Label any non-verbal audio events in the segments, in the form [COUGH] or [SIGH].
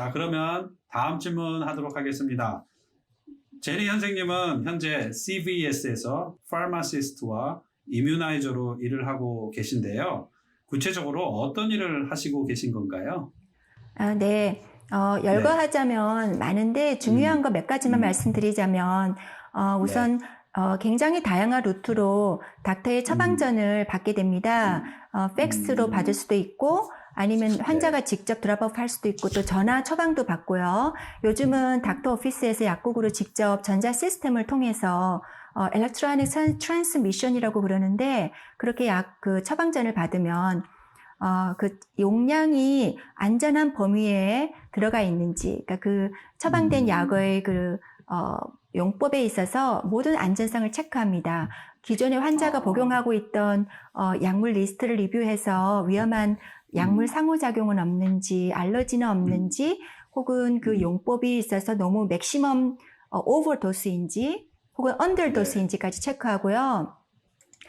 자, 그러면 다음 질문 하도록 하겠습니다. 제리 선생님은 현재 CVS에서 파마시스트와 이뮤나이저로 일을 하고 계신데요. 구체적으로 어떤 일을 하시고 계신 건가요? 아, 네. 어, 열거하자면 많은데 중요한 음. 거몇 가지만 음. 말씀드리자면 어, 우선 어, 굉장히 다양한 루트로 닥터의 처방전을 받게 됩니다. 어, 팩스로 음. 받을 수도 있고 아니면 환자가 직접 드랍업 할 수도 있고 또 전화 처방도 받고요. 요즘은 닥터 오피스에서 약국으로 직접 전자 시스템을 통해서 어, 엘렉트로닉 트랜스미션이라고 그러는데 그렇게 약 그 처방전을 받으면 어, 그 용량이 안전한 범위에 들어가 있는지, 그러니까 그 처방된 음. 약의 그 어, 용법에 있어서 모든 안전성을 체크합니다. 기존에 환자가 아. 복용하고 있던 어, 약물 리스트를 리뷰해서 위험한 약물 음. 상호작용은 없는지, 알러지는 없는지, 혹은 그 음. 용법이 있어서 너무 맥시멈 어, 오버도스인지, 혹은 언더도스인지까지 체크하고요.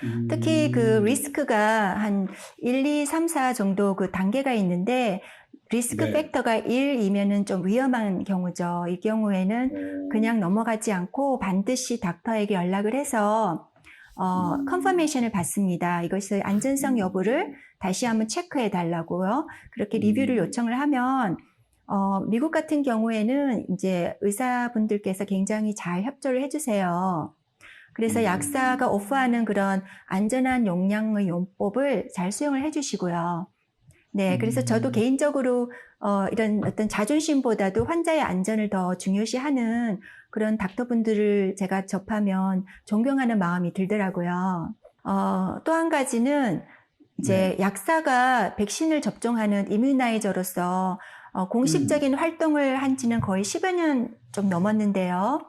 음. 특히 그 리스크가 한 1, 2, 3, 4 정도 그 단계가 있는데 리스크 네. 팩터가 1이면은 좀 위험한 경우죠. 이 경우에는 어, 그냥 넘어가지 않고 반드시 닥터에게 연락을 해서 어, 음. 컨퍼메이션을 받습니다. 이것의 안전성 여부를 다시 한번 체크해 달라고요. 그렇게 리뷰를 음. 요청을 하면 어, 미국 같은 경우에는 이제 의사분들께서 굉장히 잘 협조를 해주세요. 그래서 음. 약사가 오프하는 그런 안전한 용량의 용법을 잘 수용을 해주시고요. 네, 그래서 저도 음. 개인적으로 어, 이런 어떤 자존심보다도 환자의 안전을 더 중요시하는 그런 닥터분들을 제가 접하면 존경하는 마음이 들더라고요. 어, 또 한 가지는 이제 약사가 백신을 접종하는 이뮤나이저로서 어, 공식적인 활동을 한 지는 거의 10여 년 좀 넘었는데요.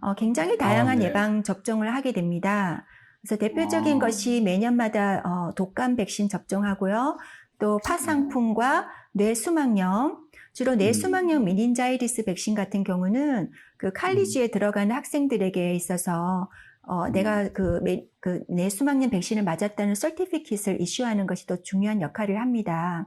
어, 굉장히 다양한 네. 예방 접종을 하게 됩니다. 그래서 대표적인 아. 것이 매년마다 어, 독감 백신 접종하고요. 또 파상풍과 뇌수막염, 주로 뇌수막염 미닌자이리스 백신 같은 경우는 그 칼리지에 들어가는 학생들에게 있어서 어, 음. 내가 그, 매- 그 뇌수막염 백신을 맞았다는 서티피킷을 이슈하는 것이 또 중요한 역할을 합니다.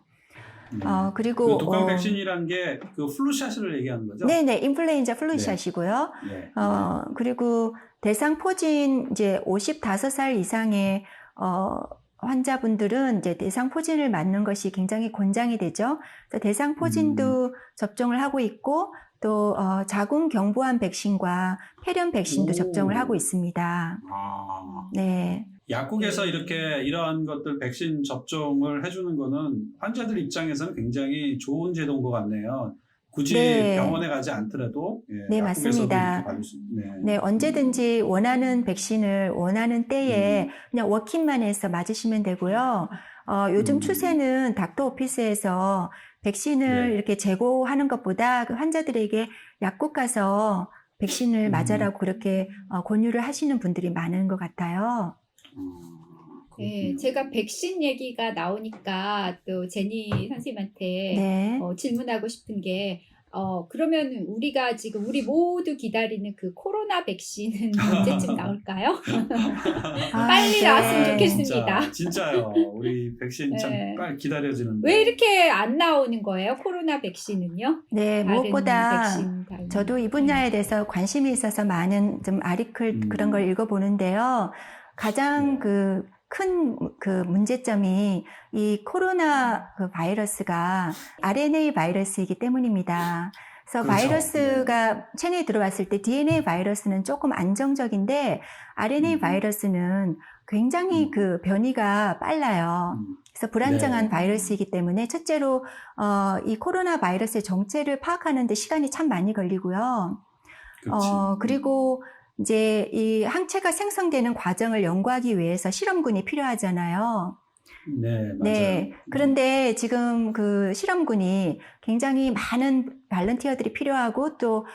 음. 어, 그리고 그 독감 어, 백신이란 게 그 플루샷을 얘기하는 거죠? 네네 인플루엔자 플루샷이고요. 네. 어, 그리고 대상 포진 이제 55살 이상의 어, 환자분들은 이제 대상 포진을 맞는 것이 굉장히 권장이 되죠. 대상 포진도 음. 접종을 하고 있고 또 어, 자궁 경부암 백신과 폐렴 백신도 오. 접종을 하고 있습니다. 아, 네. 약국에서 이렇게 이러한 것들 백신 접종을 해주는 거는 환자들 입장에서는 굉장히 좋은 제도인 것 같네요. 굳이 네. 병원에 가지 않더라도 예, 네, 맞습니다. 받을 수, 네. 네, 언제든지 원하는 백신을 원하는 때에 음. 그냥 워킹만 해서 맞으시면 되고요. 어, 요즘 음. 추세는 닥터 오피스에서 백신을 네. 이렇게 재고하는 것보다 그 환자들에게 약국 가서 백신을 음. 맞으라고 그렇게 어, 권유를 하시는 분들이 많은 것 같아요. 아, 네. 제가 백신 얘기가 나오니까 또 제니 선생님한테 네. 어, 질문하고 싶은 게, 어, 그러면 우리가 지금 우리 모두 기다리는 그 코로나 백신은 [LAUGHS] 언제쯤 나올까요? 아, [LAUGHS] 빨리 나왔으면 네. 좋겠습니다. 진짜, 진짜요. 우리 [LAUGHS] 백신 참 네. 빨리 기다려지는데. 왜 이렇게 안 나오는 거예요? 코로나 백신은요? 네, 무엇보다 백신 저도 이 분야에 대해서 관심이 있어서 많은 좀 아리클 음. 그런 걸 읽어보는데요. 가장 네. 그 큰 그 문제점이 이 코로나 그 바이러스가 RNA 바이러스이기 때문입니다. 그래서 그렇죠. 바이러스가 체내에 들어왔을 때 DNA 바이러스는 조금 안정적인데 RNA 음. 바이러스는 굉장히 음. 그 변이가 빨라요. 음, 그래서 불안정한 네. 바이러스이기 때문에 첫째로 어, 이 코로나 바이러스의 정체를 파악하는 데 시간이 참 많이 걸리고요. 그렇지. 어, 그리고 이제 이 항체가 생성되는 과정을 연구하기 위해서 실험군이 필요하잖아요. 네, 맞아요. 네. 그런데 지금 그 실험군이 굉장히 많은 발런티어들이 필요하고 또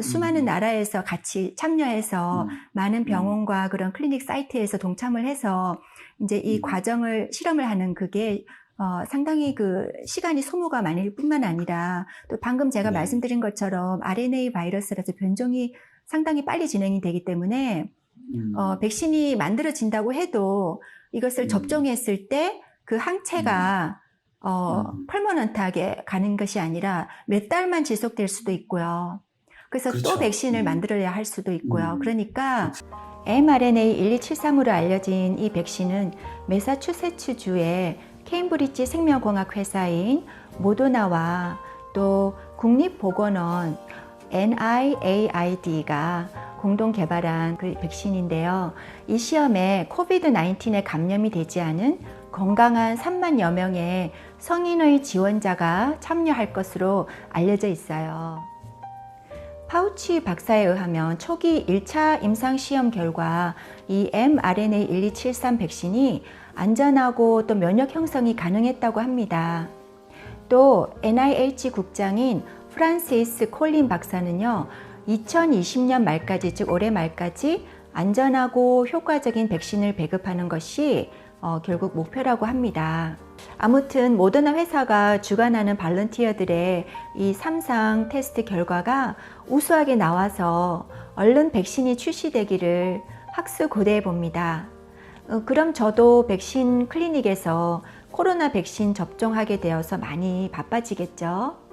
수많은 음. 나라에서 같이 참여해서 음, 많은 병원과 그런 클리닉 사이트에서 동참을 해서 이제 이 음. 과정을 실험을 하는 그게 어, 상당히 그 시간이 소모가 많을 뿐만 아니라 또 방금 제가 네. 말씀드린 것처럼 RNA 바이러스라서 변종이 상당히 빨리 진행이 되기 때문에 음. 어, 백신이 만들어진다고 해도 이것을 음. 접종했을 때 그 항체가 어, 음. 펄머넌트하게 가는 것이 아니라 몇 달만 지속될 수도 있고요. 그래서 그렇죠. 또 백신을 음. 만들어야 할 수도 있고요. 음. 그러니까 mRNA 1273으로 알려진 이 백신은 매사추세츠주의 케임브리지 생명공학 회사인 모더나와 또 국립보건원 NIAID가 공동 개발한 그 백신인데요. 이 시험에 코비드-19에 감염이 되지 않은 건강한 3만여 명의 성인의 지원자가 참여할 것으로 알려져 있어요. 파우치 박사에 의하면 초기 1차 임상 시험 결과 이 mRNA 1273 백신이 안전하고 또 면역 형성이 가능했다고 합니다. 또 NIH 국장인 프란시스 콜린 박사는요, 2020년 말까지, 즉 올해 말까지 안전하고 효과적인 백신을 배급하는 것이 어, 결국 목표라고 합니다. 아무튼 모더나 회사가 주관하는 발런티어들의 이 3상 테스트 결과가 우수하게 나와서 얼른 백신이 출시되기를 학수 고대해 봅니다. 어, 그럼 저도 백신 클리닉에서 코로나 백신 접종하게 되어서 많이 바빠지겠죠.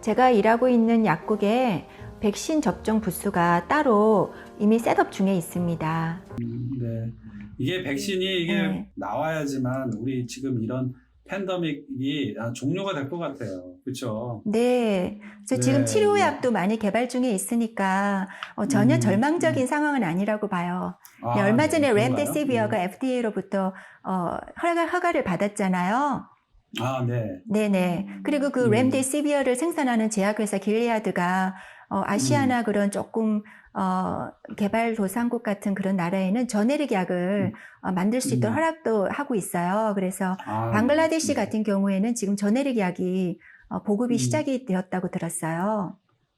제가 일하고 있는 약국에 백신 접종 부스가 따로 이미 셋업 중에 있습니다. 음, 네. 이게 백신이 이게 네. 나와야지만 우리 지금 이런 팬데믹이 아, 종료가 될 것 같아요. 그렇죠? 네. 그래서 네, 지금 치료약도 많이 개발 중에 있으니까 어, 전혀 음, 절망적인 상황은 아니라고 봐요. 아, 네, 얼마 전에 그런가요? 렘데시비어가 FDA로부터 어, 허가, 허가를 받았잖아요. 음. 아, 네. 네네. 그리고 그 음. 렘데시비어를 생산하는 제약회사 길리아드가 어, 아시아나 그런 조금 어, 개발도상국 같은 그런 나라에는 저내릭 약을 어, 만들 수 있도록 음. 허락도 하고 있어요. 그래서 아, 방글라데시 네. 같은 경우에는 지금 저내릭 약이 어, 보급이 음. 시작이 되었다고 들었어요.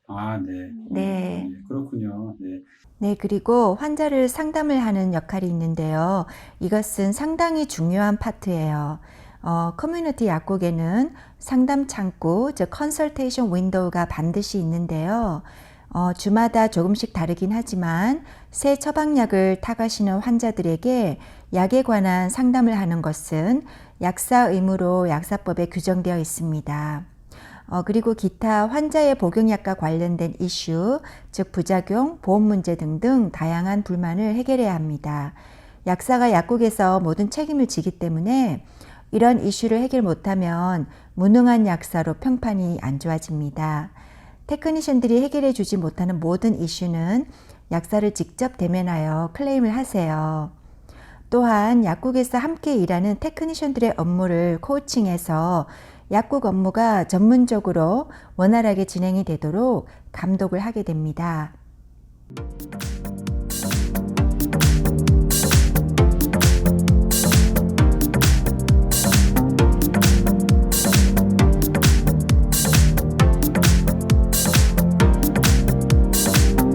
아, 네. 네. 음, 그렇군요. 네. 네, 그리고 환자를 상담을 하는 역할이 있는데요. 이것은 상당히 중요한 파트예요. 어, 커뮤니티 약국에는 상담 창구, 즉 컨설테이션 윈도우가 반드시 있는데요. 어, 주마다 조금씩 다르긴 하지만 새 처방약을 타가시는 환자들에게 약에 관한 상담을 하는 것은 약사 의무로 약사법에 규정되어 있습니다. 어, 그리고 기타 환자의 복용약과 관련된 이슈, 즉 부작용, 보험 문제 등등 다양한 불만을 해결해야 합니다. 약사가 약국에서 모든 책임을 지기 때문에 이런 이슈를 해결 못하면 무능한 약사로 평판이 안 좋아집니다. 테크니션들이 해결해 주지 못하는 모든 이슈는 약사를 직접 대면하여 클레임을 하세요. 또한 약국에서 함께 일하는 테크니션들의 업무를 코칭해서 약국 업무가 전문적으로 원활하게 진행이 되도록 감독을 하게 됩니다.